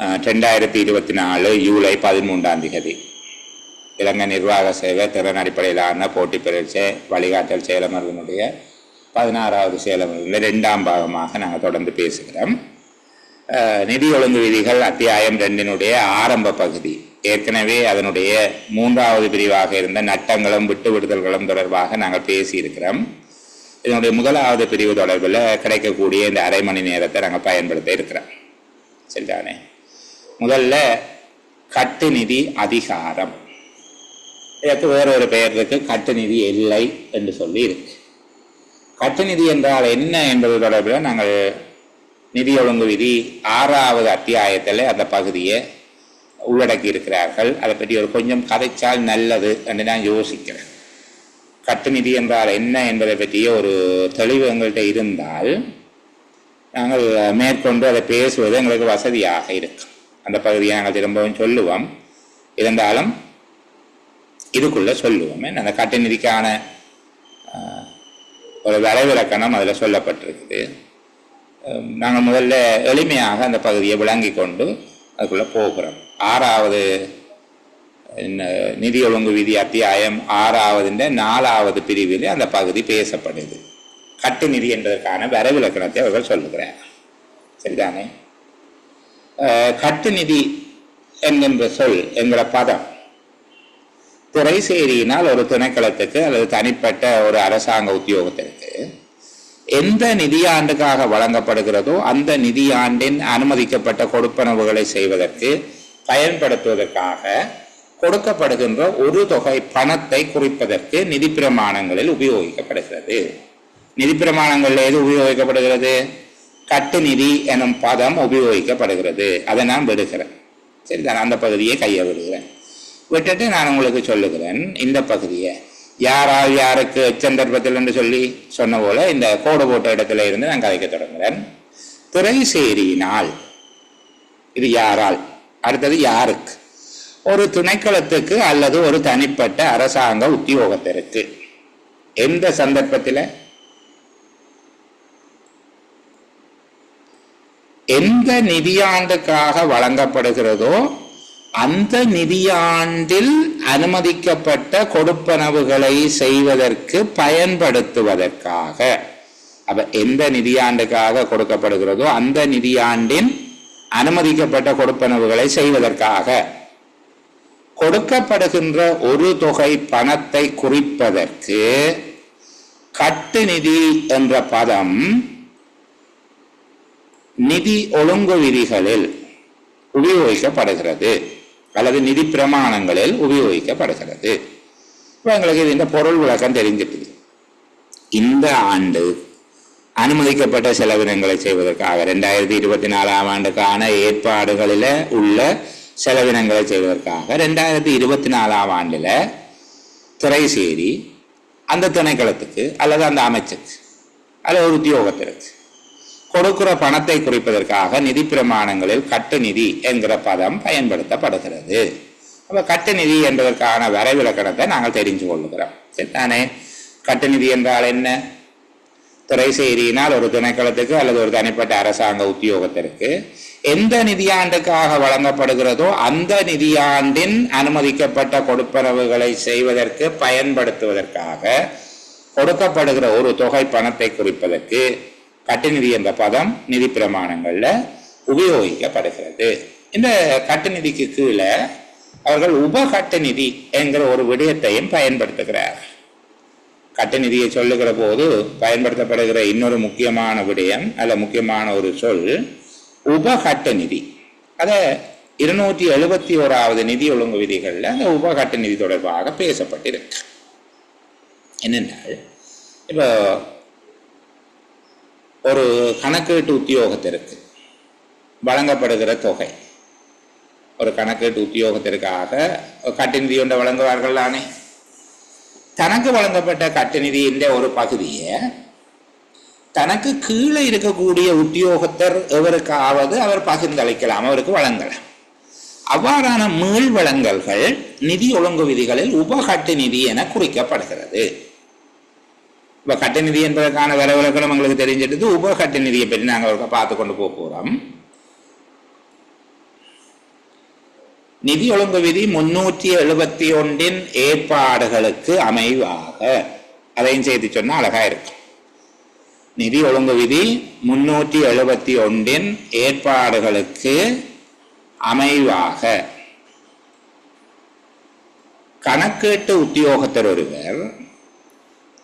ரெண்டாயிரத்தி இருபத்தி நாலு ஜூலை பதிமூன்றாம் தேதி இலங்கை நிர்வாக சேவை திறன் அடிப்படையிலான போட்டி பரீட்சை வழிகாட்டல் சேலமர்களுடைய பதினாறாவது செயலமர்வில் ரெண்டாம் பாகமாக நாங்கள் தொடர்ந்து பேசுகிறோம். நிதி ஒழுங்கு விதிகள் அத்தியாயம் ரெண்டினுடைய ஆரம்ப பகுதி. ஏற்கனவே அதனுடைய மூன்றாவது பிரிவாக இருந்த நட்டங்களும் விட்டு விடுதல்களும் தொடர்பாக நாங்கள் பேசியிருக்கிறோம். இதனுடைய முதலாவது பிரிவு தொடர்பில் கிடைக்கக்கூடிய இந்த அரை மணி நேரத்தை நாங்கள் பயன்படுத்த இருக்கிறோம் சரிதானே? முதல்ல கட்டு நிதி அதிகாரம். இதற்கு வேறொரு பெயர் இருக்கு கட்டுநிதி இல்லை என்று சொல்லி இருக்கு கட்டுநிதி என்றால் என்ன என்பது தொடர்பில் நாங்கள் நிதி ஒழுங்கு விதி ஆறாவது அத்தியாயத்தில் அந்த பகுதியை உள்ளடக்கி இருக்கிறார்கள். அதை பற்றி ஒரு கொஞ்சம் கதைச்சால் நல்லது என்று நான் யோசிக்கிறேன். கட்டுநிதி என்றால் என்ன என்பதை பற்றிய ஒரு தெளிவு எங்கள்கிட்ட இருந்தால் நாங்கள் மேற்கொண்டு அதை பேசுவது எங்களுக்கு வசதியாக இருக்கும். அந்த பகுதியை நாங்கள் திரும்பவும் சொல்லுவோம். இருந்தாலும் இதுக்குள்ளே சொல்லுவோம். அந்த கட்டுநிதிக்கான ஒரு வரைவிலக்கணம் அதில் சொல்லப்பட்டிருக்குது. நாங்கள் முதல்ல எளிமையாக அந்த பகுதியை விளங்கி கொண்டு அதுக்குள்ளே போகிறோம். ஆறாவது என்ன, நிதி ஒழுங்கு விதி அத்தியாயம் ஆறாவதுன்ற நாலாவது பிரிவில் அந்த பகுதி பேசப்படுது. கட்டுநிதி என்பதற்கான வரைவிலக்கணத்தை அவர்கள் சொல்லுகிறார். சரிதானே? கட்டுநிதி என்கின்ற சொல் என்கிற பதம். திரைசேரியினால் ஒரு திணைக்களத்துக்கு அல்லது தனிப்பட்ட ஒரு அரசாங்க உத்தியோகத்திற்கு எந்த நிதியாண்டுக்காக வழங்கப்படுகிறதோ அந்த நிதியாண்டின் அனுமதிக்கப்பட்ட கொடுப்பனவுகளை செய்வதற்கு பயன்படுத்துவதற்காக கொடுக்கப்படுகின்ற ஒரு தொகை பணத்தை குறிப்பதற்கு நிதி பிரமாணங்களில் உபயோகிக்கப்படுகிறது. நிதி பிரமாணங்களில் எது உபயோகிக்கப்படுகிறது? கட்டுநிதி எனும் பதம் உபயோகிக்கப்படுகிறது. அதை நான் விடுகிறேன். சரி தான் அந்த பகுதியை கையை விடுகிறேன். விட்டுட்டு நான் உங்களுக்கு சொல்லுகிறேன் இந்த பகுதியை. யாரால் யாருக்கு எச்சந்தர்ப்பத்தில் என்று சொல்லி சொன்ன போல இந்த கோடு போட்ட இடத்துல இருந்து நான் கதைக்க தொடங்குகிறேன். திரைசேரியினால் இது யாரால்? அடுத்தது யாருக்கு? ஒரு துணைக்களத்துக்கு அல்லது ஒரு தனிப்பட்ட அரசாங்க உத்தியோகத்திற்கு எந்த சந்தர்ப்பத்தில்? எந்த நிதியாண்டுக்காக வழங்கப்படுகிறதோ அந்த நிதியாண்டில் அனுமதிக்கப்பட்ட கொடுப்பனவுகளை செய்வதற்கு பயன்படுத்துவதற்காக. அப்ப எந்த நிதியாண்டுக்காக கொடுக்கப்படுகிறதோ அந்த நிதியாண்டின் அனுமதிக்கப்பட்ட கொடுப்பனவுகளை செய்வதற்காக. கொடுக்கப்படுகின்ற ஒரு தொகை பணத்தை குறிப்பதற்கு கட்டுநிதி என்ற பதம் நிதி ஒழுங்கு விதிகளில் உபயோகிக்கப்படுகிறது. அல்லது நிதி பிரமாணங்களில் உபயோகிக்கப்படுகிறது. இப்போ எங்களுக்கு இது இந்த பொருள் விளக்கம் தெரிஞ்சிட்டு இந்த ஆண்டு அனுமதிக்கப்பட்ட செலவினங்களை செய்வதற்காக ரெண்டாயிரத்தி இருபத்தி நாலாம் ஆண்டுக்கான ஏற்பாடுகளில் உள்ள செலவினங்களை செய்வதற்காக ரெண்டாயிரத்தி இருபத்தி நாலாம் ஆண்டில் துறை சேரி அந்த திணைக்களத்துக்கு அல்லது அந்த அமைச்சுக்கு அல்லது ஒரு உத்தியோகத்திற்கு கொடுக்கிற பணத்தை குறிப்பதற்காக நிதி பிரமாணங்களில் கட்டுநிதி என்கிற பதம் பயன்படுத்தப்படுகிறது. அப்ப கட்டுநிதி என்பதற்கான வரைவிலக்கணத்தை நாங்கள் தெரிஞ்சு கொள்ளுகிறோம். சரிதானே? கட்டுநிதி என்றால் என்ன? துறை செய்தியினால் ஒரு திணைக்களத்துக்கு அல்லது ஒரு தனிப்பட்ட அரசாங்க உத்தியோகத்திற்கு எந்த நிதியாண்டுக்காக வழங்கப்படுகிறதோ அந்த நிதியாண்டின் அனுமதிக்கப்பட்ட கொடுப்பனவுகளை செய்வதற்கு பயன்படுத்துவதற்காக கொடுக்கப்படுகிற ஒரு தொகை பணத்தை குறிப்பதற்கு கட்டுநிதி என்ற பதம் நிதி பிரமாணங்கள்ல உபயோகிக்கப்படுகிறது. இந்த கட்டுநிதிக்கு கீழே அவர்கள் உபகட்டுநிதி என்கிற ஒரு விடயத்தையும் பயன்படுத்துகிறார்கள் கட்டுநிதியை சொல்லுகிற போது பயன்படுத்தப்படுகிற இன்னொரு முக்கியமான விடயம் அல்ல முக்கியமான ஒரு சொல் உபகட்டுநிதி. அதை இருநூற்றி எழுபத்தி ஓராவது நிதி ஒழுங்கு விதிகளில் அந்த உபகட்டுநிதி தொடர்பாக பேசப்பட்டிருக்கு. என்னென்னால் இப்போ ஒரு கணக்கீட்டு உத்தியோகத்திற்கு வழங்கப்படுகிற தொகை. ஒரு கணக்கீட்டு உத்தியோகத்திற்காக கட்டுநிதி ஒன்றை வழங்குவார்கள் தானே? தனக்கு வழங்கப்பட்ட கட்டுநிதியின் ஒரு பகுதியை தனக்கு கீழே இருக்கக்கூடிய உத்தியோகத்தர் எவருக்காவது அவர் பகிர்ந்தளிக்கலாம் அவருக்கு வழங்கலாம். அவ்வாறான மீள் வழங்கல்கள் நிதி ஒழுங்கு விதிகளில் உபகட்டு நிதி என குறிக்கப்படுகிறது. இப்போ கட்ட நிதி என்பதற்கான வரவிலக்கணம் உங்களுக்கு தெரிஞ்சிட்டது உபகட்ட நிதியை பற்றி நாங்கள் பார்த்து கொண்டு போக போகிறோம் நிதி ஒழுங்கு விதி முன்னூற்றி எழுபத்தி ஒன்றின் ஏற்பாடுகளுக்கு அமைவாக. அதையும் செய்து சொன்னா அழகா இருக்கும். நிதி ஒழுங்கு விதி முன்னூற்றி எழுபத்தி ஒன்றின் ஏற்பாடுகளுக்கு அமைவாக. கணக்கீட்டு உத்தியோகத்தர் ஒருவர்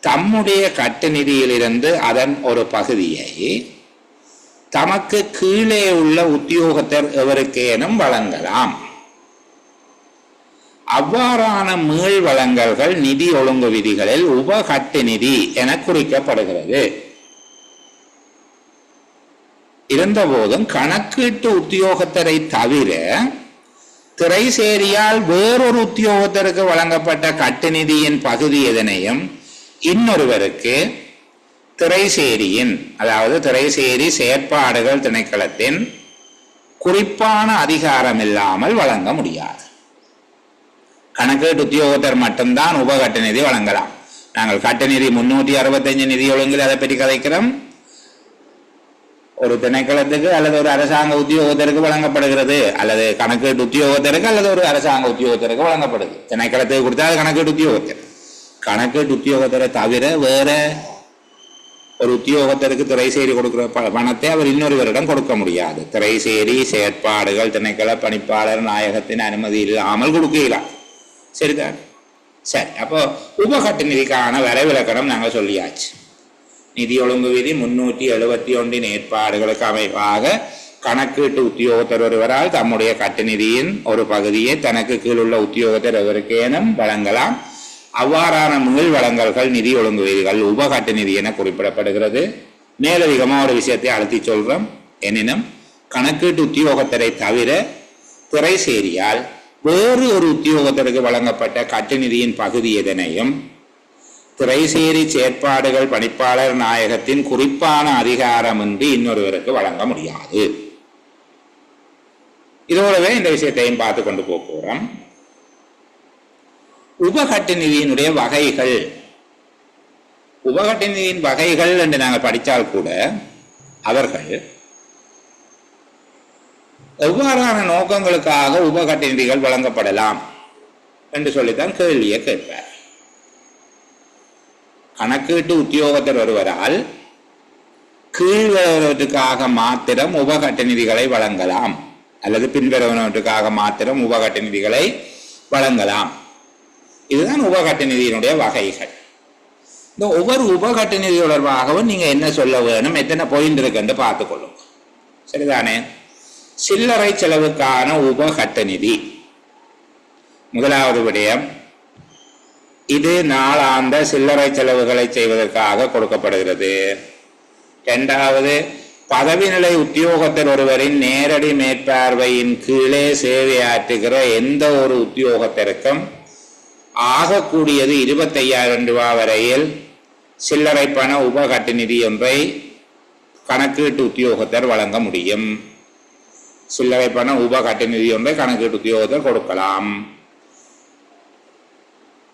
தம்முடைய கட்டு நிதியிலிருந்து அதன் ஒரு பகுதியை தமக்கு கீழே உள்ள உத்தியோகத்தர் எவருக்கேனும் வழங்கலாம். அவ்வாறான மீள் வழங்கல்கள் நிதி ஒழுங்கு விதிகளில் உபகட்டு நிதி என குறிக்கப்படுகிறது. இருந்தபோதும் கணக்கீட்டு உத்தியோகத்தரை தவிர திரைசேரியால் வேறொரு உத்தியோகத்தருக்கு வழங்கப்பட்ட கட்டுநிதியின் பகுதி எதனையும் இன்னொருவருக்கு திரைசேரியின் அதாவது திரைசேரி செயற்பாடுகள் திணைக்களத்தின் குறிப்பான அதிகாரம் இல்லாமல் வழங்க முடியாது. கணக்கீட்டு உத்தியோகத்தர் மட்டும்தான் உபகட்ட நிதி வழங்கலாம். நாங்கள் கட்டநிதி முன்னூற்றி அறுபத்தஞ்சு நிதி ஒழுங்கில் அதை பற்றி கதைக்கிறோம். ஒரு திணைக்களத்துக்கு அல்லது ஒரு அரசாங்க உத்தியோகத்தருக்கு வழங்கப்படுகிறது. அல்லது கணக்கீட்டு உத்தியோகத்தருக்கு அல்லது ஒரு அரசாங்க உத்தியோகத்தருக்கு வழங்கப்படுது. திணைக்களத்துக்கு கொடுத்தா அது கணக்கீட்டு உத்தியோகத்தர். கணக்கெட்டு உத்தியோகத்தரை தவிர வேற ஒரு உத்தியோகத்தருக்கு திரைசேரி கொடுக்கிற ப- பணத்தை அவர் இன்னொருவரிடம் கொடுக்க முடியாது. திரைசேரி செயற்பாடுகள் திணைக்கள பணிப்பாளர் நாயகத்தின் அனுமதி இல்லாமல் கொடுக்கலாம் சரிதான் சரி அப்போ உபகட்டு நிதிக்கான வரைவிலக்கணம் நாங்கள் சொல்லியாச்சு. நிதி ஒழுங்கு விதி முன்னூற்றி எழுபத்தி ஒன்றின் ஏற்பாடுகளுக்கு அமைவாக கணக்கீட்டு உத்தியோகத்தர் ஒருவரால் தம்முடைய கட்டு நிதியின் ஒரு பகுதியை தனக்கு கீழுள்ள உத்தியோகத்தர் எவருக்கேனும் வழங்கலாம். அவ்வாறான முதல் வழங்கல்கள் நிதி ஒழுங்குவீர்கள் உபகாட்டு உபகட்டு நிதி என குறிப்பிடப்படுகிறது. மேலதிகமாக ஒரு விஷயத்தை அழுத்தி சொல்றோம். எனினும் கணக்கீட்டு உத்தியோகத்தரை தவிர திரைசேரியால் வேறு ஒரு உத்தியோகத்தருக்கு வழங்கப்பட்ட கட்டு நிதியின் பகுதி எதனையும் திரைசேரி செயற்பாடுகள் பணிப்பாளர் நாயகத்தின் குறிப்பான அதிகாரமின்றி இன்னொருவருக்கு வழங்க முடியாது. இதோடவே இந்த விஷயத்தையும் பார்த்து கொண்டு போகிறோம் போறோம் நிதியினுடைய வகைகள். உபகட்டு நிதியின் வகைகள் என்று நாங்கள் படித்தால் கூட அவர்கள் எவ்வாறான நோக்கங்களுக்காக உபகட்டு நிதிகள் வழங்கப்படலாம் என்று சொல்லித்தான் கேள்வியை கேட்பார். கணக்கீட்டு உத்தியோகத்தர் ஒருவரால் கீழ்வருவதற்காக மாத்திரம் உபகட்ட நிதிகளை வழங்கலாம். அல்லது பின்வருவனவற்றுக்காக மாத்திரம் உபகட்ட நிதிகளை வழங்கலாம். இதுதான் உபகட்ட நிதியினுடைய வகைகள். இந்த ஒவ்வொரு உபகட்ட நிதி தொடர்பாகவும் நீங்கள் என்ன சொல்ல வேணும் எத்தனை பாயிண்ட் இருக்குன்னு பார்த்துக்கொள்ளும். சரிதானே? சில்லறை செலவுக்கான உபகட்ட நிதி. முதலாவது விடயம் இது நாளாந்த சில்லறை செலவுகளை செய்வதற்காக கொடுக்கப்படுகிறது. இரண்டாவது பதவிநிலை உத்தியோகத்தில் உத்தியோகத்தர் ஒருவரின் நேரடி மேற்பார்வையின் கீழே சேவையாற்றுகிற எந்த ஒரு உத்தியோகத்தருக்கும் ஆகக்கூடியது இருபத்தையாயிரம் ரூபாய் வரையில் சில்லறை பண உபகட்டு நிதி ஒன்றை கணக்கீட்டு உத்தியோகத்தர் வழங்க முடியும். சில்லறை பண உபகட்டு நிதி ஒன்றை கணக்கீட்டு உத்தியோகத்தர் கொடுக்கலாம்.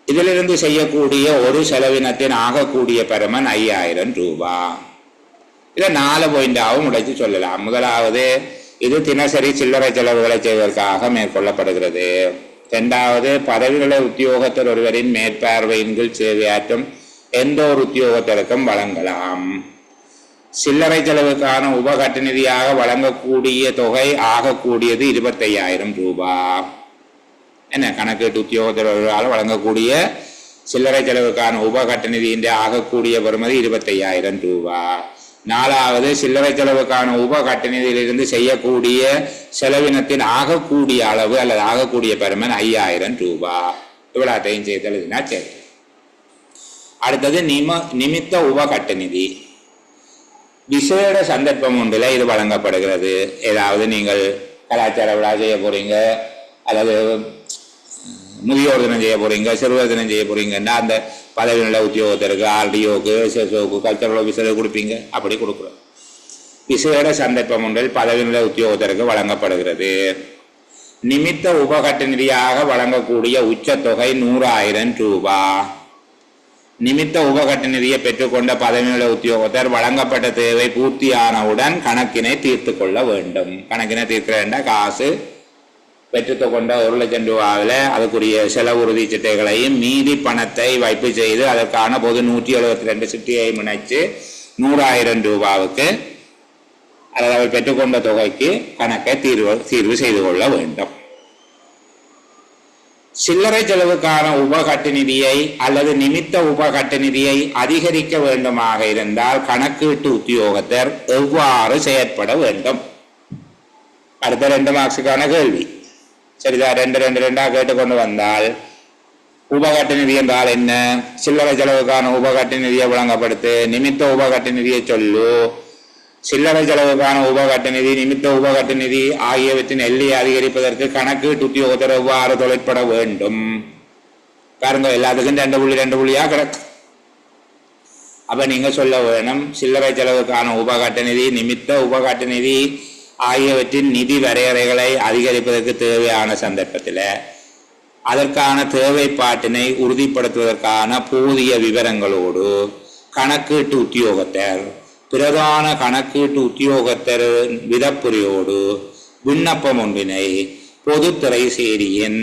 இதிலிருந்து செய்யக்கூடிய ஒரு செலவினத்தின் ஆகக்கூடிய பெருமன் ஐயாயிரம் ரூபாய் இதை நாலு பாயிண்டாகவும் உடைச்சு சொல்லலாம். முதலாவது இது தினசரி சில்லறை செலவுகளை செய்வதற்காக மேற்கொள்ளப்படுகிறது. இரண்டாவது பதவிகளை உத்தியோகத்தர் ஒருவரின் மேற்பார்வையின் கீழ் சேவையாற்றும் எந்த ஒரு உத்தியோகத்தருக்கும் வழங்கலாம் சில்லறை செலவுக்கான உபகட்டநிதியாக வழங்கக்கூடிய தொகை ஆகக்கூடியது இருபத்தையாயிரம் ரூபாய் என்ன கணக்கீட்டு உத்தியோகத்தர் ஒருவரால் வழங்கக்கூடிய சில்லறை செலவுக்கான உபகட்ட நிதியின் ஆகக்கூடிய பெறுமதி இருபத்தையாயிரம் ரூபாய் நாலாவது சில்லறை செலவுக்கான உபகட்டநிதியிலிருந்து செய்யக்கூடிய செலவினத்தின் ஆகக்கூடிய அளவு அல்லது ஆகக்கூடிய பெருமன் ஐயாயிரம் ரூபாய் இவ்வளோத்தையும் செய்து எழுதினா சரி. அடுத்தது நிம நிமித்த உபகட்ட நிதி விசேட சந்தர்ப்பம் ஒன்றில் இது வழங்கப்படுகிறது. ஏதாவது நீங்கள் கலாச்சார விழா செய்ய போறீங்க அல்லது முதியோர் தினம் செய்ய போறீங்க சிறுவர் தினம் செய்ய போறீங்கன்னா அந்த பதவி உத்தியோகத்தருக்கு ஆர்டிஓக்கு எஸ்எஸ்ஓக்கு கல்ச்சரல் ஆஃபீஸருக்கு கொடுப்பீங்க. அப்படி கொடுக்குறோம். விசேட சந்தர்ப்பம் ஒன்றில் பதவிநிலை உத்தியோகத்தருக்கு வழங்கப்படுகிறது. நிமித்த உபகட்ட நிதியாக வழங்கக்கூடிய உச்சத்தொகை நூறாயிரம் ரூபா. நிமித்த உபகட்ட நிதியை பெற்றுக்கொண்ட பதவியுள்ள உத்தியோகத்தர் வழங்கப்பட்ட தேவை பூர்த்தியானவுடன் கணக்கினை தீர்த்து கொள்ள வேண்டும். கணக்கினை தீர்க்க வேண்டாம் காசு. பெற்றுக்கொண்ட ஒரு லட்சம் ரூபாவில் அதுக்குரிய செலவு உறுதி சிட்டைகளையும் மீதி பணத்தை வைப்பு செய்து அதற்கான பொது நூற்றி எழுபத்தி ரெண்டு சிட்டியை இணைச்சு நூறாயிரம் ரூபாவுக்கு அல்லது அவர் பெற்றுக்கொண்ட தொகைக்கு கணக்கை தீர்வு தீர்வு செய்து கொள்ள வேண்டும். சில்லறை செலவுக்கான உபகட்டு நிதியை அல்லது நிமித்த உபகட்டு நிதியை அதிகரிக்க வேண்டுமாக இருந்தால் கணக்கீட்டு உத்தியோகத்தர் எவ்வாறு செயற்பட வேண்டும்? அடுத்த ரெண்டு மார்க்ஸுக்கான கேள்வி. சரிதா ரெண்டு ரெண்டு ரெண்டா கேட்டுக்கொண்டு வந்தால் உபகட்ட நிதி என்றால் என்ன? சில்லறை செலவுக்கான உபகட்ட நிதியை வழங்கப்படுத்து நிமித்த உபகட்ட நிதியை சொல்லு. சில்லறை செலவுக்கான உபகட்ட நிதி நிமித்த உபகட்ட நிதி ஆகியவற்றின் எல்லையை அதிகரிப்பதற்கு கணக்கீட்டு உத்தியோகத்தர் எவ்வாறு தொழிற்பட வேண்டும். பாருங்க எல்லாத்துக்கும் ரெண்டு புள்ளி ரெண்டு புள்ளியா கிடக்கு. அப்ப நீங்க சொல்ல வேணும் சில்லறை செலவுக்கான உபகட்ட நிதி நிமித்த உபகட்ட நிதி ஆகியவற்றின் நிதி வரையறைகளை அதிகரிப்பதற்கு தேவையான சந்தர்ப்பத்தில் அதற்கான தேவைப்பாட்டினை உறுதிப்படுத்துவதற்கான போதிய விவரங்களோடு கணக்கீட்டு உத்தியோகத்தர் பிரதான கணக்கீட்டு உத்தியோகத்தர் விதப்புரையோடு விண்ணப்பம் ஒன்றினை பொது திரைசேரியின்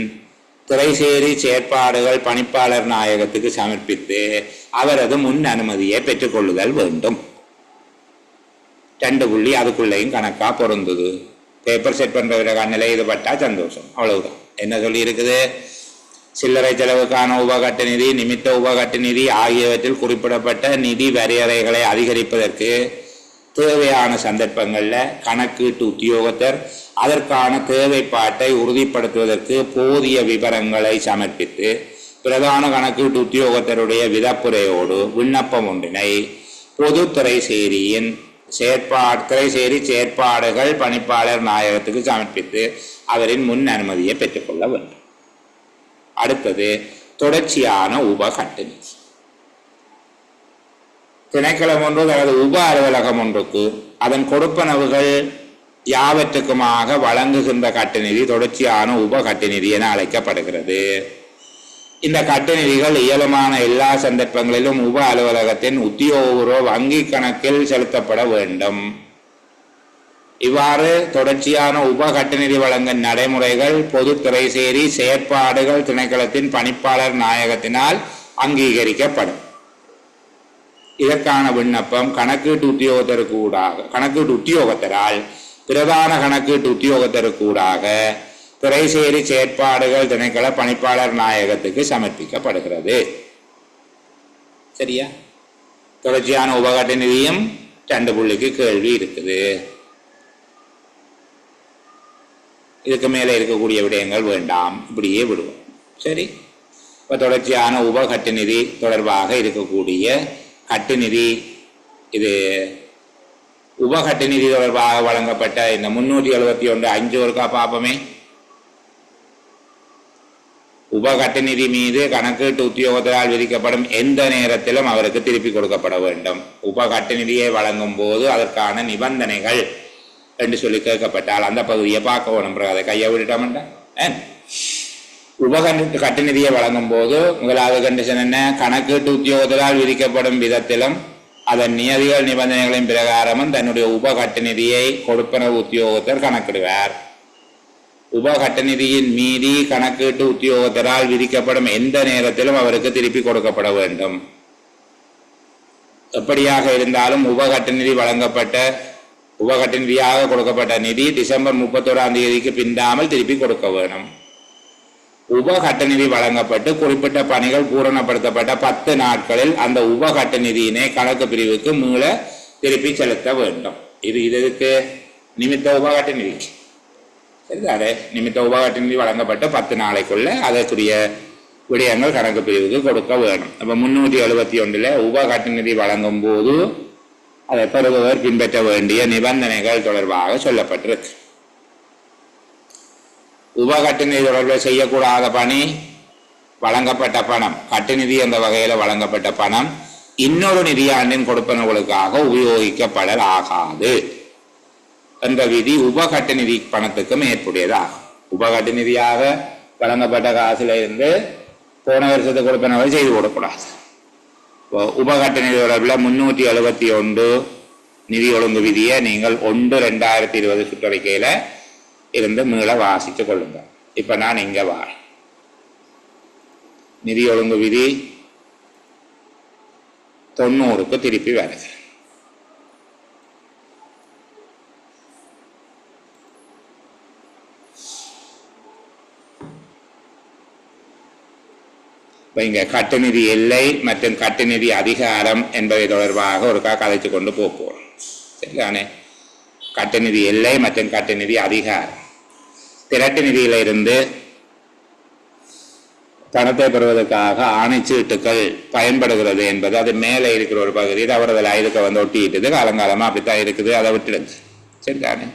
திரைசேரி செயற்பாடுகள் பணிப்பாளர் நாயகத்துக்கு சமர்ப்பித்து அவரது முன் அனுமதியை பெற்றுக்கொள்ளுதல் வேண்டும். ரெண்டு புள்ளி அதுக்குள்ளேயும் கணக்காக பொருந்தது பேப்பர் செட் பண்ணுறவரை கண்ணில் இது சந்தோஷம் அவ்வளவுதான் என்ன சொல்லி இருக்குது சில்லறை செலவுக்கான உபகட்ட நிதி நிமித்த உபகட்ட நிதி ஆகியவற்றில் குறிப்பிடப்பட்ட நிதி வரையறைகளை அதிகரிப்பதற்கு தேவையான சந்தர்ப்பங்களில் கணக்கீட்டு உத்தியோகத்தர் அதற்கான தேவைப்பாட்டை உறுதிப்படுத்துவதற்கு போதிய விவரங்களை சமர்ப்பித்து பிரதான கணக்கீட்டு உத்தியோகத்தருடைய விதப்புரையோடு விண்ணப்பம் ஒன்றினை பொதுத்துறை செய்தியின் செயற்பாட்களை சேரி செயற்பாடுகள் பணிப்பாளர் நாயகத்துக்கு சமர்ப்பித்து அவரின் முன் அனுமதியை பெற்றுக்கொள்ள வேண்டும். அடுத்தது தொடர்ச்சியான உபகட்டு நிதி திணைக்களம் ஒன்று அல்லது உப அலுவலகம் ஒன்றுக்கு அதன் கொடுப்பனவுகள் யாவற்றுக்குமாக வழங்குகின்ற கட்டுநிதி தொடர்ச்சியான உப கட்டுநிதி என அழைக்கப்படுகிறது. இந்த கட்டுநிதிகள் இயலுமான எல்லா சந்தர்ப்பங்களிலும் உப அலுவலகத்தின் உத்தியோகபூர்வ வங்கி கணக்கில் செலுத்தப்பட வேண்டும். இவ்வாறு தொடர்ச்சியான உப கட்டுநிதி வழங்கும் நடைமுறைகள் பொது திரைசேரி செயற்பாடுகள் திணைக்களத்தின் பணிப்பாளர் நாயகத்தினால் அங்கீகரிக்கப்படும். இதற்கான விண்ணப்பம் கணக்கீட்டு உத்தியோகத்தருக்கு ஊடாக கணக்கீட்டு உத்தியோகத்தரால் பிரதான கணக்கீட்டு உத்தியோகத்தருக்கு ஊடாக துறைசேரி செயற்பாடுகள் திணைக்கள பணிப்பாளர் நாயகத்துக்கு சமர்ப்பிக்கப்படுகிறது. சரியா? தொடர்ச்சியான உபகட்ட நிதியும் ரெண்டு புள்ளிக்கு கேள்வி இருக்குது. இதுக்கு மேலே இருக்கக்கூடிய விடயங்கள் வேண்டாம். இப்படியே விடுவோம். சரி? இப்போ தொடர்ச்சியான உபகட்டு நிதி தொடர்பாக இருக்கக்கூடிய கட்டு நிதி இது உபகட்டு நிதி தொடர்பாக வழங்கப்பட்ட இந்த முன்னூற்றி எழுபத்தி ஒன்று அஞ்சு ஒருக்கா பார்ப்போமே உபகட்டநிதி மீது கணக்கீட்டு உத்தியோகத்தரால் விதிக்கப்படும் எந்த நேரத்திலும் அவருக்கு திருப்பி கொடுக்கப்பட வேண்டும். உபகட்டநிதியை வழங்கும் போது அதற்கான நிபந்தனைகள் என்று சொல்லி கேட்கப்பட்டால் அந்த பகுதியை பார்க்க வேணும் அதை கையை விட்டுட்டோம்டா. உபக கட்டுநிதியை வழங்கும் போது முதலாவது கண்டிஷன் என்ன? கணக்கீட்டு உத்தியோகத்தரால் விதிக்கப்படும் விதத்திலும் அதன் நியதிகள் நிபந்தனைகளின் பிரகாரமும் தன்னுடைய உபகட்டுநிதியை கொடுப்பன கொடுப்பனவு உத்தியோகத்தர் கணக்கிடுவார். உபகட்ட நிதியின் மீதி கணக்கீட்டு உத்தியோகத்தரால் விதிக்கப்படும் எந்த நேரத்திலும் அவருக்கு திருப்பி கொடுக்கப்பட வேண்டும். எப்படியாக இருந்தாலும் உபகட்ட நிதி வழங்கப்பட்ட உபகட்ட நிதியாக கொடுக்கப்பட்ட நிதி டிசம்பர் முப்பத்தோராம் தேதிக்கு பிந்தாமல் திருப்பி கொடுக்க வேணும். உபகட்ட நிதி வழங்கப்பட்டு குறிப்பிட்ட பணிகள் பூரணப்படுத்தப்பட்ட பத்து நாட்களில் அந்த உபகட்ட நிதியினை கணக்கு பிரிவுக்கு மீள திருப்பி செலுத்த வேண்டும். இது இதுக்கு நிமித்த உபகட்ட நிதிக்கு சரிதானே? நிமித்த உபகட்ட நிதி வழங்கப்பட்ட பத்து நாளைக்குள்ள அதற்குரிய விடயங்கள் கணக்கு பிரிவுக்கு கொடுக்க வேணும். அப்போ முன்னூற்றி எழுபத்தி ஒன்றில் உபகட்ட வழங்கும் போது அதை பெறுபவர் பின்பற்ற வேண்டிய நிபந்தனைகள் தொடர்பாக சொல்லப்பட்டிருக்கு. உபகட்டுநிதி தொடர்பில் செய்யக்கூடாத பணி வழங்கப்பட்ட பணம் கட்டு நிதி என்ற வகையில் வழங்கப்பட்ட பணம் இன்னொரு நிதியாண்டின் கொடுப்பனவுகளுக்காக உபயோகிக்கப்படல் ஆகாது என்ற விதி உபகட்ட நிதி பணத்துக்கும் ஏற்புடையதாகும் உபகட்ட நிதியாக வழங்கப்பட்ட காசுல இருந்து போன வருஷத்துக்கு கொடுப்பனவை செய்து கொடுக்கூடாது உபகட்ட நிதி தொடர்பில் முன்னூற்றி எழுபத்தி ஒன்று நிதி ஒழுங்கு விதியை நீங்கள் ஒன்று ரெண்டாயிரத்தி இருபது சுற்றறிக்கையில் இருந்து மீள வாசித்து கொள்ளுங்கள் இப்போ நான் இங்கே வாரேன். நிதி ஒழுங்கு விதி தொண்ணூறுக்கு திருப்பி வருகிறேன். இங்கே கட்டுநிதி எல்லை மற்றும் கட்டுநிதி அதிகாரம் என்பதை தொடர்பாக ஒரு கதைச்சு கொண்டு போக சரிதானே? கட்டுநிதி எல்லை மற்றும் கட்டுநிதி அதிகாரம். திரட்டு நிதியில இருந்து பணத்தை பெறுவதற்காக ஆணைச்சீட்டுக்கள் பயன்படுகிறது என்பது அது மேலே இருக்கிற ஒரு பகுதி. தவறுதல் இதுக்கு வந்து ஒட்டிக்கிட்டது காலங்காலமாக அப்படித்தான் இருக்குது அதை விட்டுடுது சரிதானே?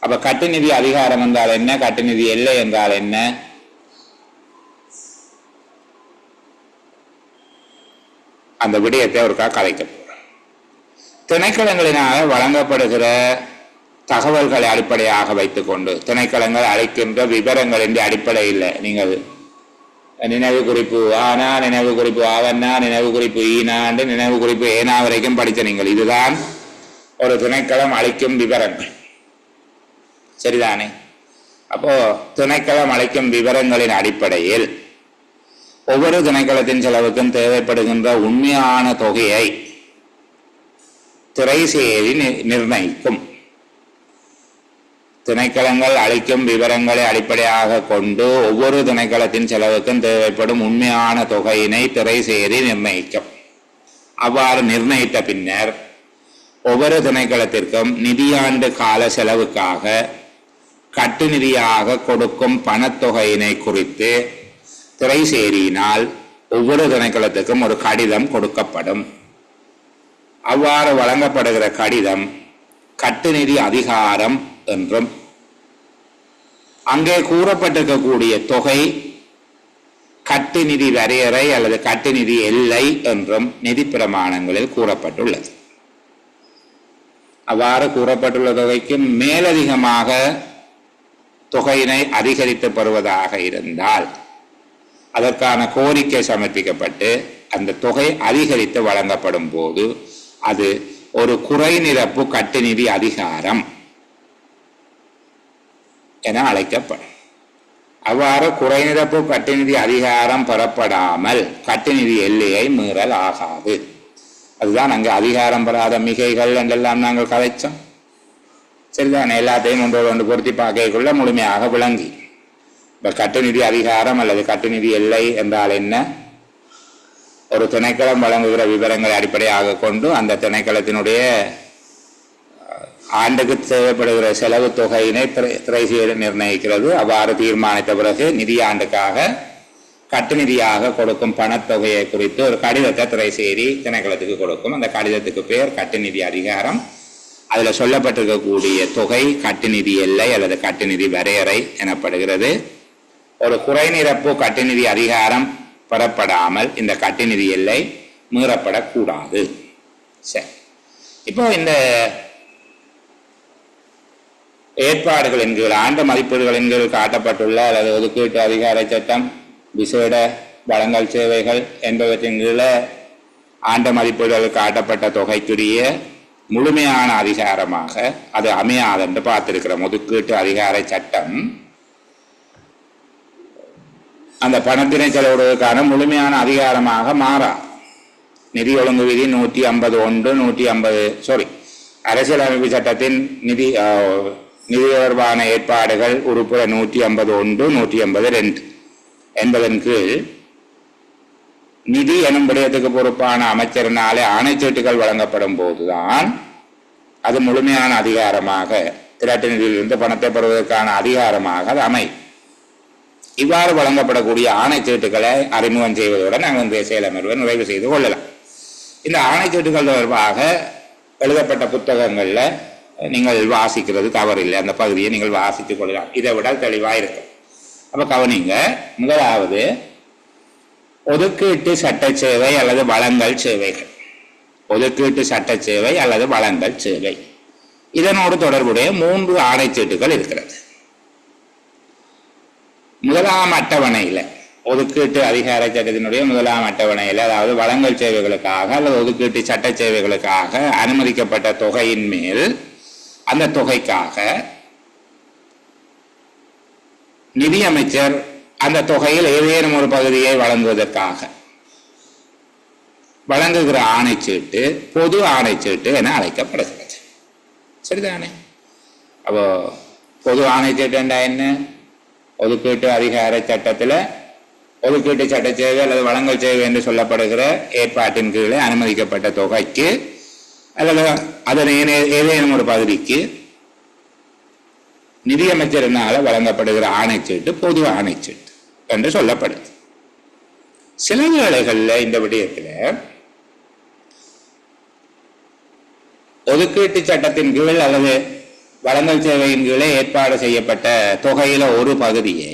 அப்ப கட்டுநிதி அதிகாரம் என்றால் என்ன? கட்டுநிதி எல்லை என்றால் என்ன? அந்த விடயத்தை ஒருக்கா கலைக்க போறோம் வழங்கப்படுகிற தகவல்களை அடிப்படையாக வைத்துக்கொண்டு திணைக்களங்கள் அளிக்கின்ற விவரங்களின் அடிப்படையில் நீங்கள் நினைவு குறிப்பு ஆனா நினைவு குறிப்பு ஆவண்ணா நினைவு குறிப்பு ஈனாண்டு நினைவு குறிப்பு ஏனா வரைக்கும் படித்த நீங்கள். இதுதான் ஒரு திணைக்களம் அளிக்கும் விவரங்கள். சரிதானே? அப்போ திணைக்களம் அளிக்கும் விவரங்களின் அடிப்படையில் ஒவ்வொரு திணைக்களத்தின் செலவுக்கும் தேவைப்படுகின்ற உண்மையான தொகையை துறை செயலி நிர்ணயிக்கும். திணைக்களங்கள் அளிக்கும் விவரங்களை அடிப்படையாக கொண்டு ஒவ்வொரு திணைக்களத்தின் செலவுக்கும் தேவைப்படும் உண்மையான தொகையினை திரைசேரி நிர்ணயிக்கும். அவ்வாறு நிர்ணயித்த பின்னர் ஒவ்வொரு திணைக்களத்திற்கும் நிதியாண்டு கால செலவுக்காக கட்டுநிதியாக கொடுக்கும் பணத்தொகையினை குறித்து திரைசேரியினால் ஒவ்வொரு திணைக்களத்துக்கும் ஒரு கடிதம் கொடுக்கப்படும். அவ்வாறு வழங்கப்படுகிற கடிதம் கட்டுநிதி அதிகாரம் என்றும் அங்கே கூறப்பட்டிருக்கக்கூடிய தொகை கட்டுநிதி வரையறை அல்லது கட்டுநிதி எல்லை என்றும் நிதி பிரமாணங்களில் கூறப்பட்டுள்ளது. அவ்வாறு கூறப்பட்டுள்ள தொகைக்கு மேலதிகமாக தொகையினை அதிகரித்து பெறுவதாக இருந்தால் அதற்கான கோரிக்கை சமர்ப்பிக்கப்பட்டு அந்த தொகை அதிகரித்து வழங்கப்படும் போது அது ஒரு குறைநிரப்பு கட்டுநிதி அதிகாரம் என அழைக்கப்படும். அவ்வாறு குறைநிரப்பு கட்டுநிதி அதிகாரம் பெறப்படாமல் கட்டுநிதி எல்லையை மீறல் ஆகாது. அதுதான் அங்கே அதிகாரம் பெறாத மிகைகள் என்றெல்லாம் நாங்கள் கதைச்சோம். சரிதானே? எல்லாத்தையும் ஒன்றோடு ஒன்று பொருத்தி பார்க்கக்குள்ள முழுமையாக விளங்கி. இப்போ கட்டுநிதி அதிகாரம் அல்லது கட்டுநிதி எல்லை என்றால் என்ன? ஒரு திணைக்களம் வழங்குகிற விவரங்களை அடிப்படையாக கொண்டு அந்த திணைக்களத்தினுடைய ஆண்டுக்கு தேவைப்படுகிற செலவு தொகையினை திரை- செய்து நிர்ணயிக்கிறது. அவ்வாறு தீர்மானித்த பிறகு நிதி ஆண்டுக்காக கட்டுநிதியாக கொடுக்கும் பணத்தொகையை குறித்து ஒரு கடிதத்தை திரைசேரி திணைக்களத்துக்கு கொடுக்கும். அந்த கடிதத்துக்கு பேர் கட்டுநிதி அதிகாரம். அதில் சொல்லப்பட்டிருக்கக்கூடிய தொகை கட்டுநிதி எல்லை அல்லது கட்டுநிதி வரையறை எனப்படுகிறது. ஒரு குறைநிரப்பு கட்டுநிதி அதிகாரம் பெறப்படாமல் இந்த கட்டுநிதி எல்லை மீறப்படக்கூடாது. சரி. இப்போ இந்த ஏற்பாடுகளின் கீழ் ஆண்டு மதிப்பீடுகளின் கீழ் காட்டப்பட்டுள்ள அல்லது ஒதுக்கீட்டு அதிகார சட்டம் விசேட வழங்கல் சேவைகள் என்பவற்றின் கீழே ஆண்டு மதிப்பீடுகள் காட்டப்பட்ட தொகைக்குரிய முழுமையான அதிகாரமாக அது அமையாதென்று பார்த்திருக்கிறோம். ஒதுக்கீட்டு அதிகார சட்டம் அந்த பணத்தினை செலவிடுவதற்கான முழுமையான அதிகாரமாக மாறா. நிதி ஒழுங்கு விதி நூற்றி ஐம்பது ஒன்று நூற்றி ஐம்பது சாரி அரசியலமைப்பு சட்டத்தின் நிதி நிதி தொடர்பான ஏற்பாடுகள் உறுப்புற நூற்றி ஐம்பது ஒன்று நூற்றி ஐம்பது ரெண்டு. என்பதன் கீழ் நிதி எனும் விடயத்துக்கு பொறுப்பான அமைச்சரினாலே ஆணைச்சீட்டுகள் வழங்கப்படும் போதுதான் அது முழுமையான அதிகாரமாக திரட்டு நிதியிலிருந்து பணத்தை பெறுவதற்கான அதிகாரமாக அது அமையும். இவ்வாறு வழங்கப்படக்கூடிய ஆணைச்சீட்டுகளை அறிமுகம் செய்வதுடன் நாங்கள் இந்த செயலமர்வை நிறைவு செய்து கொள்ளலாம். இந்த ஆணைச்சீட்டுகள் தொடர்பாக எழுதப்பட்ட புத்தகங்களில் நீங்கள் வாசிக்கிறது தவறில்லை. அந்த பகுதியை நீங்கள் வாசித்துக் கொள்ளலாம். இதை விட தெளிவாக இருக்கும். அப்போ கவனிங்க முதலாவது ஒதுக்கீட்டு சட்ட சேவை அல்லது வளங்கள் சேவைகள். ஒதுக்கீட்டு சட்ட சேவை அல்லது வளங்கள் சேவை. இதனோடு தொடர்புடைய மூன்று ஆணைச்சீட்டுகள் இருக்கிறது. முதலாம் அட்டவணையில ஒதுக்கீட்டு அதிகார சட்டத்தினுடைய முதலாம் அட்டவணையில் அதாவது வழங்கல் சேவைகளுக்காக அல்லது ஒதுக்கீட்டு சட்ட சேவைகளுக்காக அனுமதிக்கப்பட்ட தொகையின் மேல் அந்த தொகைக்காக நிதியமைச்சர் அந்த தொகையில் ஏதேனும் ஒரு பகுதியை வழங்குவதற்காக வழங்குகிற ஆணைச்சீட்டு பொது ஆணைச்சீட்டு என அழைக்கப்படுகிறது. சரிதானே? அப்போ பொது ஆணைச்சீட்டு என்ன? ஒதுக்கீட்டு அதிகார சட்டத்தில் ஒதுக்கீட்டு சட்ட சேவை அல்லது வழங்கல் சேவை என்று சொல்லப்படுகிற ஏற்பாட்டின் கீழே அனுமதிக்கப்பட்ட தொகைக்கு அல்லது அதன் ஏதேனும் ஒரு பகுதிக்கு நிதியமைச்சரினால வழங்கப்படுகிற ஆணைச்சீட்டு பொது ஆணைச்சீட்டு என்று சொல்லப்படுது. சில வேளைகளில் இந்த விடயத்தில் ஒதுக்கீட்டு சட்டத்தின் கீழ் அல்லது வழங்கல் சேவையின் கீழே ஏற்பாடு செய்யப்பட்ட தொகையில ஒரு பகுதியை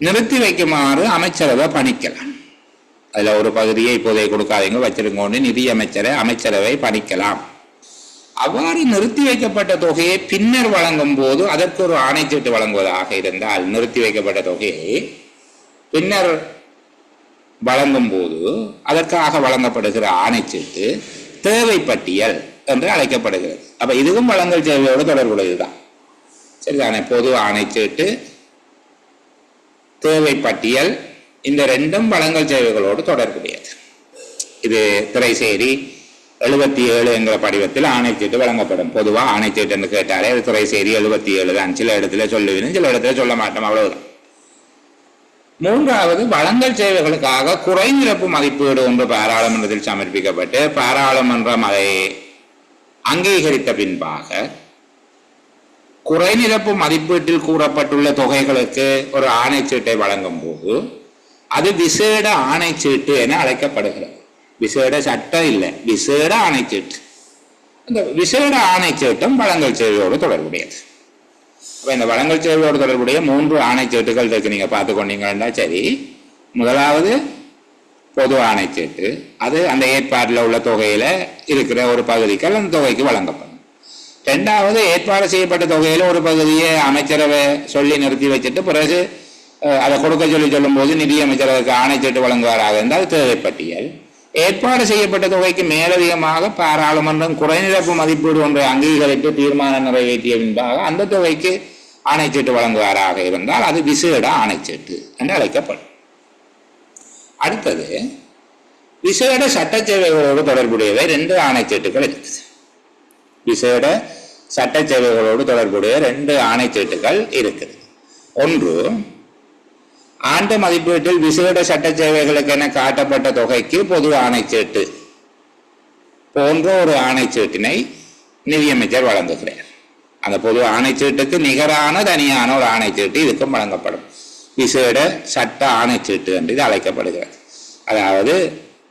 நிறுத்தி வைக்குமாறு அமைச்சரவை பணிக்கலாம் அதுல ஒரு பகுதியை இப்போதைய கொடுக்காதீங்க வச்சிருக்கோன்னு நிதி அமைச்சரை அமைச்சரவை பணிக்கலாம். அவ்வாறு நிறுத்தி வைக்கப்பட்ட தொகையை பின்னர் வழங்கும் போது அதற்கு ஒரு ஆணைச்சீட்டு வழங்குவதாக இருந்தால் நிறுத்தி வைக்கப்பட்ட தொகையை பின்னர் வழங்கும் போது அதற்காக வழங்கப்படுகிற ஆணைச்சீட்டு தேவை பட்டியல் என்று அழைக்கப்படுகிறது. அப்ப இதுவும் வழங்கல் சேவையோடு தொடர்புடையதுதான். சரிதானே? பொது ஆணைச்சீட்டு தேவை பட்டியல் இந்த ரெண்டும் வழங்கல் சேவைகளோடு தொடர்புடையது. இது திரைசேரி எழுபத்தி ஏழு என்கிற படிவத்தில் ஆணைச்சீட்டு வழங்கப்படும். பொதுவாக ஆணைச்சீட்டு என்று கேட்டாலே அது திரைசேரி எழுபத்தி ஏழு தான். சில இடத்துல சொல்லுவேன் சில இடத்துல சொல்ல மாட்டோம் அவ்வளவுதான். மூன்றாவது வழங்கல் சேவைகளுக்காக குறைநிரப்பு மதிப்பீடு ஒன்று பாராளுமன்றத்தில் சமர்ப்பிக்கப்பட்டு பாராளுமன்றம் அதை அங்கீகரித்த பின்பாக குறைநிரப்பு மதிப்பீட்டில் கூறப்பட்டுள்ள தொகைகளுக்கு ஒரு ஆணைச்சீட்டை வழங்கும் போது அது விசேட ஆணைச்சீட்டு என அழைக்கப்படுகிறது. விசேட சட்டம் இல்லை விசேட ஆணைச்சீட்டு. இந்த விசேட ஆணைச்சீட்டம் வழங்கல் சேவையோடு தொடர்புடையது. அப்போ இந்த வழங்கல் சேவையோடு தொடர்புடைய மூன்று ஆணைச்சீட்டுகள் இருக்கு நீங்க பார்த்து கொண்டீங்கன்னா சரி முதலாவது பொது ஆணைச்சீட்டு அது அந்த ஏற்பாட்டில் உள்ள தொகையில இருக்கிற ஒரு பகுதிக்கு அந்த தொகைக்கு வழங்கப்படும். ரெண்டாவது ஏற்பாடு செய்யப்பட்ட தொகையில ஒரு பகுதியை அமைச்சரவை சொல்லி நிறுத்தி வச்சுட்டு பிறகு அதை கொடுக்க சொல்லி சொல்லும்போது நிதி அமைச்சரவைக்கு ஆணைச்சீட்டு வழங்குவாராக இருந்தால் தேவைப்பட்டியல். ஏற்பாடு செய்யப்பட்ட தொகைக்கு மேலதிகமாக பாராளுமன்றம் குறைநிரப்பு மதிப்பீடு ஒன்றை அங்கீகரித்து தீர்மானம் நிறைவேற்றிய பின்பாக அந்த தொகைக்கு ஆணைச்சீட்டு வழங்குவாராக இருந்தால் அது விசேட ஆணைச்சீட்டு என்று அழைக்கப்படும். அடுத்தது விசேட சட்டச்சேவைகளோடு தொடர்புடையவை ரெண்டு ஆணைச்சீட்டுகள் இருக்குது. விசேட சட்டச்சேவைகளோடு தொடர்புடைய ரெண்டு ஆணைச்சீட்டுகள் இருக்குது. ஒன்று ஆண்டு மதிப்பீட்டில் விசேட சட்டச்சேவைகளுக்கு என காட்டப்பட்ட தொகைக்கு பொது ஆணைச்சீட்டு. போன்ற ஒரு ஆணைச்சீட்டினை நிதியமைச்சர் வழங்குகிறார். அந்த பொது ஆணைச்சீட்டுக்கு நிகரான தனியான ஒரு ஆணைச்சீட்டு இதுக்கும் வழங்கப்படும். விசேட சட்ட ஆணைச்சீட்டு என்று இது அழைக்கப்படுகிறது. அதாவது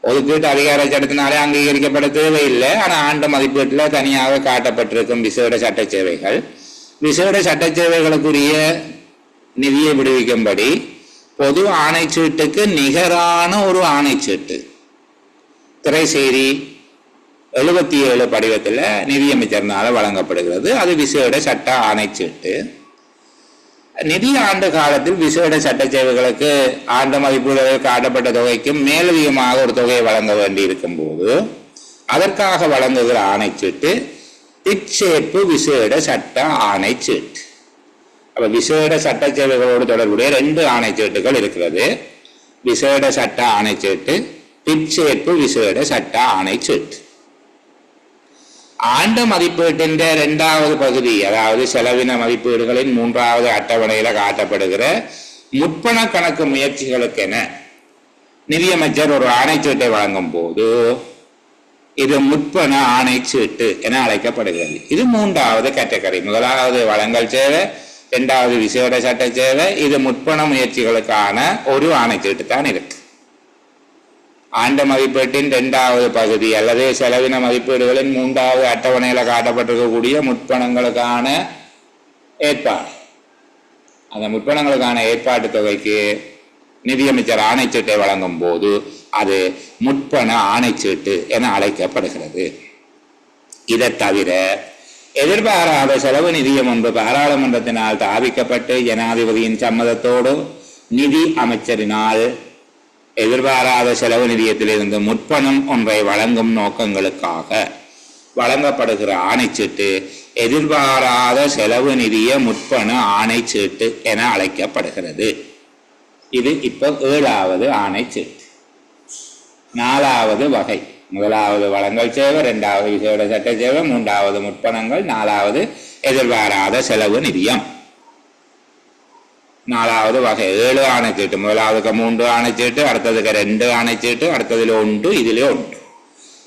ஒதுக்கீட்டு அதிகார சட்டத்தினாலே அங்கீகரிக்கப்பட தேவையில்லை ஆனால் ஆண்டு மதிப்பீட்டில் தனியாக காட்டப்பட்டிருக்கும் விசேட சட்ட சேவைகள். விசேட சட்ட சேவைகளுக்குரிய நிதியை விடுவிக்கும்படி பொது ஆணைச்சீட்டுக்கு நிகரான ஒரு ஆணைச்சீட்டு. திரைசேரி எழுபத்தி ஏழு படிவத்தில் நிதியமைச்சர்னால வழங்கப்படுகிறது. அது விசேட சட்ட ஆணைச்சீட்டு. நிதி ஆண்டு காலத்தில் விசேட சட்ட சேவைகளுக்கு ஆண்டு மதிப்பீடு காட்டப்பட்ட தொகைக்கும் மேலதிகமாக ஒரு தொகையை வழங்க வேண்டி இருக்கும் போது அதற்காக வழங்குகிற ஆணைச்சீட்டு திச்சேர்ப்பு விசேட சட்ட ஆணைச்சீட்டு அப்போ விசேட சட்ட சேவைகளோடு தொடர்புடைய ரெண்டு ஆணைச்சீட்டுகள் இருக்கிறது. விசேட சட்ட ஆணைச்சீட்டு திச்சேர்ப்பு விசேட சட்ட ஆணைச்சீட்டு ஆண்டு மதிப்பீட்டின் இரண்டாவது பகுதி அதாவது செலவின மதிப்பீடுகளின் மூன்றாவது அட்டவணையில காட்டப்படுகிற முற்பண கணக்கு முயற்சிகளுக்கென நிதியமைச்சர் ஒரு ஆணைச்சீட்டை வழங்கும் போது இது முற்பண ஆணைச்சீட்டு என அழைக்கப்படுகிறது. இது மூன்றாவது கேட்டகரி. முதலாவது வழங்கல் சேவை இரண்டாவது விசேட சட்ட சேவை இது முற்பண முயற்சிகளுக்கான ஒரு ஆணைச்சீட்டு தான் இருக்கு. ஆண்டு மதிப்பீட்டின் இரண்டாவது பகுதி அல்லது செலவின மதிப்பீடுகளின் மூன்றாவது அட்டவணையில் காட்டப்பட்டிருக்கக்கூடிய முற்பணங்களுக்கான ஏற்பாடு. அந்த முற்பணங்களுக்கான ஏற்பாட்டு தொகைக்கு நிதியமைச்சர் ஆணைச்சீட்டை வழங்கும் போது அது முற்பண ஆணைச்சீட்டு என அழைக்கப்படுகிறது. இதை தவிர எதிர்பாராத செலவு நிதியம் ஒன்று பாராளுமன்றத்தினால் தாவிக்கப்பட்டு ஜனாதிபதியின் சம்மதத்தோடு நிதி அமைச்சரினால் எதிர்பாராத செலவு நிதியத்திலிருந்து முற்பணம் ஒன்றை வழங்கும் நோக்கங்களுக்காக வழங்கப்படுகிற ஆணைச்சீட்டு எதிர்பாராத செலவு நிதிய முற்பண ஆணைச்சீட்டு என அழைக்கப்படுகிறது. இது இப்போ ஏழாவது ஆணை நாலாவது வகை. முதலாவது வழங்கல் சேவை ரெண்டாவது விசேட சட்ட சேவை மூன்றாவது முற்பணங்கள் நாலாவது எதிர்பாராத செலவு நிதியம். நாலாவது வகை ஏழு ஆணைச்சீட்டு முதலாவதுக்கு மூன்று ஆணைச்சீட்டு அடுத்ததுக்கு ரெண்டு ஆணைச்சீட்டு அடுத்ததில் ஒன்று இதிலே ஒன்று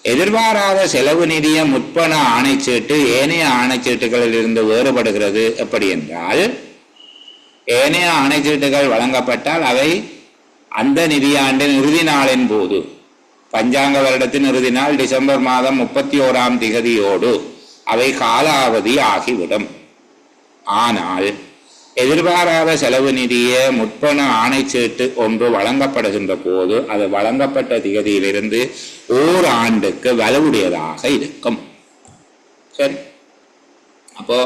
எதிர்பாராத செலவு நிதிய முற்பண ஆணைச்சீட்டு ஏனைய ஆணைச்சீட்டுகளில் இருந்து வேறுபடுகிறது எப்படி என்றால் ஏனைய ஆணைச்சீட்டுகள் வழங்கப்பட்டால் அவை அந்த நிதியாண்டின் இறுதி நாளின் போது பஞ்சாங்க வருடத்தின் இறுதி நாள் டிசம்பர் மாதம் முப்பத்தி ஓராம் திகதியோடு அவை காலாவதி ஆகிவிடும் ஆனால் எதிர்பாராத செலவு நிதிய முற்பண ஆணைச்சீட்டு ஒன்று வழங்கப்படுகின்ற போது அது வழங்கப்பட்ட திகதியிலிருந்து ஓர் ஆண்டுக்கு வலுவுடையதாக இருக்கும். சரி. அப்போ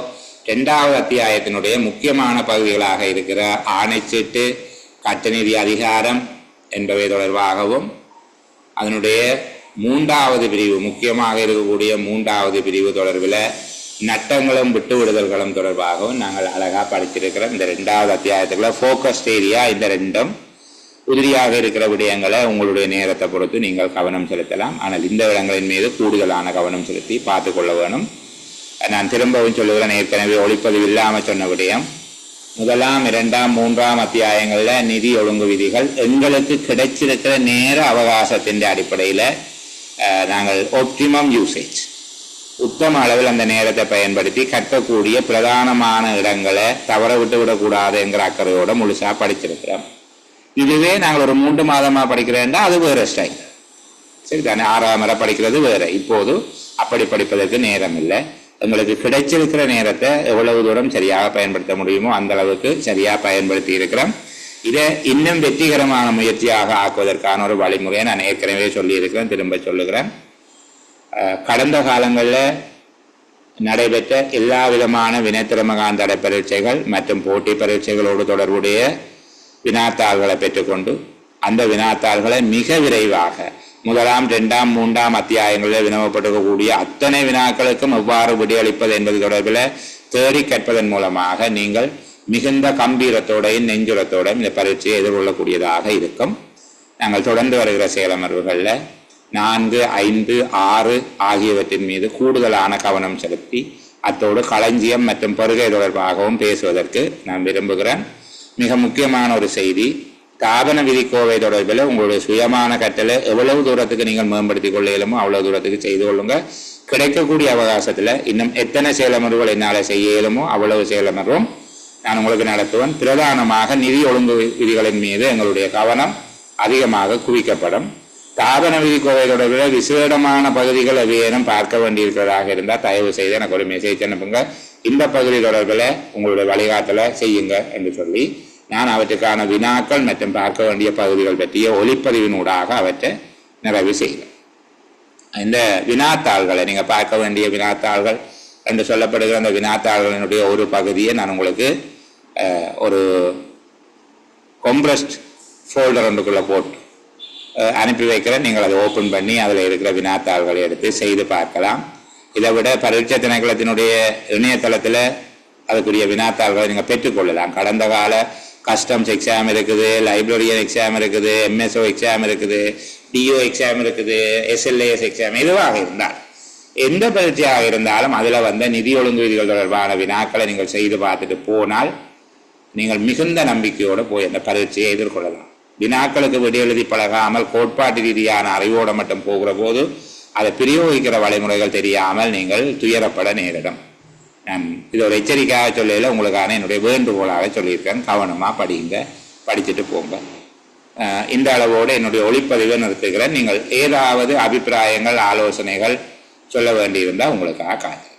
இரண்டாவது அத்தியாயத்தினுடைய முக்கியமான பகுதிகளாக இருக்கிற ஆணைச்சீட்டு கட்டநிதி அதிகாரம் என்பவை தொடர்பாகவும் அதனுடைய மூன்றாவது பிரிவு முக்கியமாக இருக்கக்கூடிய மூன்றாவது பிரிவு தொடர்பில் நட்டங்களும் விட்டு விடுதல்களும் தொடர்பாகவும் நாங்கள் அழகாக படித்திருக்கிறோம். இந்த ரெண்டாவது அத்தியாயத்துக்குள்ள ஃபோக்கஸ்ட் ஏரியா இந்த ரெண்டும் உதிரியாக இருக்கிற விடயங்களை உங்களுடைய நேரத்தை பொறுத்து நீங்கள் கவனம் செலுத்தலாம். ஆனால் இந்த இடங்களின் மீது கூடுதலான கவனம் செலுத்தி பார்த்து கொள்ள வேணும். நான் திரும்பவும் சொல்லுகிறேன் ஏற்கனவே ஒளிப்பதிவு இல்லாமல் சொன்ன விடயம். முதலாம் இரண்டாம் மூன்றாம் அத்தியாயங்களில் நிதி ஒழுங்கு விதிகள் எங்களுக்கு கிடைச்சிருக்கிற நேர அவகாசத்தின் அடிப்படையில் நாங்கள் ஒப்டிமம் யூசேஜ் உத்தம அளவில் அந்த நேரத்தை பயன்படுத்தி கற்கக்கூடிய பிரதானமான இடங்களை தவற விட்டு விடக்கூடாது என்கிற அக்கறையோட முழுசா படிச்சிருக்கிறோம். இதுவே நாங்கள் ஒரு மூன்று மாதமா படிக்கிறேன்னா அது வேற ஸ்டைல். சரி தானே ஆறாம் வரை படிக்கிறது வேற. இப்போது அப்படி படிப்பதற்கு நேரம் இல்லை. எங்களுக்கு கிடைச்சிருக்கிற நேரத்தை எவ்வளவு தூரம் சரியாக பயன்படுத்த முடியுமோ அந்த அளவுக்கு சரியாக பயன்படுத்தி இருக்கிறோம். இதை இன்னும் வெற்றிகரமான முயற்சியாக ஆக்குவதற்கான ஒரு வழிமுறையை நான் ஏற்கனவே சொல்லியிருக்கிறேன் திரும்ப சொல்லுகிறேன். கடந்த காலங்களில் நடைபெற்ற எல்லா விதமான வினைத்திறமகாந்தட பரீட்சைகள் மற்றும் போட்டி பரீட்சைகளோடு தொடர்புடைய வினாத்தாள்களை பெற்றுக்கொண்டு அந்த வினாத்தாள்களை மிக விரைவாக முதலாம் ரெண்டாம் மூன்றாம் அத்தியாயங்களில் வினவப்பட்டிருக்கக்கூடிய அத்தனை வினாக்களுக்கும் எவ்வாறு விடியளிப்பது என்பது தொடர்பில் தேடி கற்பதன் மூலமாக நீங்கள் மிகுந்த கம்பீரத்தோடையும் நெஞ்சுரத்தோடையும் இந்த பரீட்சையை எதிர்கொள்ளக்கூடியதாக இருக்கும். நாங்கள் தொடர்ந்து வருகிற செயலமர்வுகளில் நான்கு ஐந்து ஆறு ஆகியவற்றின் மீது கூடுதலான கவனம் செலுத்தி அத்தோடு களஞ்சியம் மற்றும் பருகை தொடர்பாகவும் பேசுவதற்கு நான் விரும்புகிறேன். மிக முக்கியமான ஒரு செய்தி தாபன விதிக்கோவை தொடர்பில் உங்களுடைய சுயமான கட்டளை எவ்வளவு தூரத்துக்கு நீங்கள் மேம்படுத்திக் கொள்ள இயலுமோ அவ்வளவு தூரத்துக்கு செய்து கொள்ளுங்க கிடைக்கக்கூடிய அவகாசத்தில் இன்னும் எத்தனை செயலமர்வுகள் என்னால் செய்ய இயலுமோ அவ்வளவு செயலமர்வும் நான் உங்களுக்கு நடத்துவேன். பிரதானமாக நிதி ஒழுங்கு விதிகளின் மீது எங்களுடைய கவனம் அதிகமாக குவிக்கப்படும். தாபன கோவை தொடர்பில் விசேடமான பகுதிகள் எவையேனும் பார்க்க வேண்டியிருக்கிறதாக இருந்தால் தயவு செய்து எனக்கு ஒரு மெசேஜ் அனுப்புங்க. இந்த பகுதி தொடர்பில் உங்களுடைய வழிகாட்டலை செய்யுங்க என்று சொல்லி நான் அவற்றுக்கான வினாக்கள் மற்றும் பார்க்க வேண்டிய பகுதிகள் பற்றிய ஒளிப்பதிவினூடாக அவற்றை நிறைவு செய்கிறேன் இந்த வினாத்தாள்களை நீங்கள் பார்க்க வேண்டிய வினாத்தாள்கள் என்று சொல்லப்படுகிற அந்த வினாத்தாள்களினுடைய ஒரு பகுதியை நான் உங்களுக்கு ஒரு கொம்ப்ரஸ்ட் ஃபோல்டர் ஒன்றுக்குள்ளே போட்டு அனுப்பி வைக்கிறேன். நீங்கள் அதை ஓப்பன் பண்ணி அதில் இருக்கிற வினாத்தாள்களை எடுத்து செய்து பார்க்கலாம். இதை விட பரீட்சை திணைக்களத்தினுடைய இணையதளத்தில் அதுக்குரிய வினாத்தாள்களை நீங்கள் பெற்றுக்கொள்ளலாம் கடந்த கால கஸ்டம்ஸ் எக்ஸாம் இருக்குது லைப்ரரியன் எக்ஸாம் இருக்குது எம்எஸ்ஓ எக்ஸாம் இருக்குது டிஓ எக்ஸாம் இருக்குது எஸ்எல்ஏஎஸ் எக்ஸாம் எதுவாக இருந்தால் எந்த பரீட்சையாக இருந்தாலும் அதில் வந்த நிதி ஒழுங்கு விதிகள் தொடர்பான வினாக்களை நீங்கள் செய்து பார்த்துட்டு போனால் நீங்கள் மிகுந்த நம்பிக்கையோடு போய் அந்த பரீட்சையை எதிர்கொள்ளலாம். வினாக்களுக்கு விடையெழுதி பழகாமல் கோட்பாட்டு ரீதியான அறிவோடு மட்டும் போகிற போது அதை பிரயோகிக்கிற வழிமுறைகள் தெரியாமல் நீங்கள் துயரப்பட நேரிடும். நான் இது ஒரு எச்சரிக்கையாக சொல்லல உங்களுக்கான என்னுடைய வேண்டுகோளாக சொல்லியிருக்கேன். கவனமாக படிங்க படிச்சுட்டு போங்க. இந்த அளவோடு என்னுடைய ஒளிப்பதிவை நிறுத்துகிறேன். நீங்கள் ஏதாவது அபிப்பிராயங்கள் ஆலோசனைகள் சொல்ல வேண்டியிருந்தால் உங்களுக்காக காத்து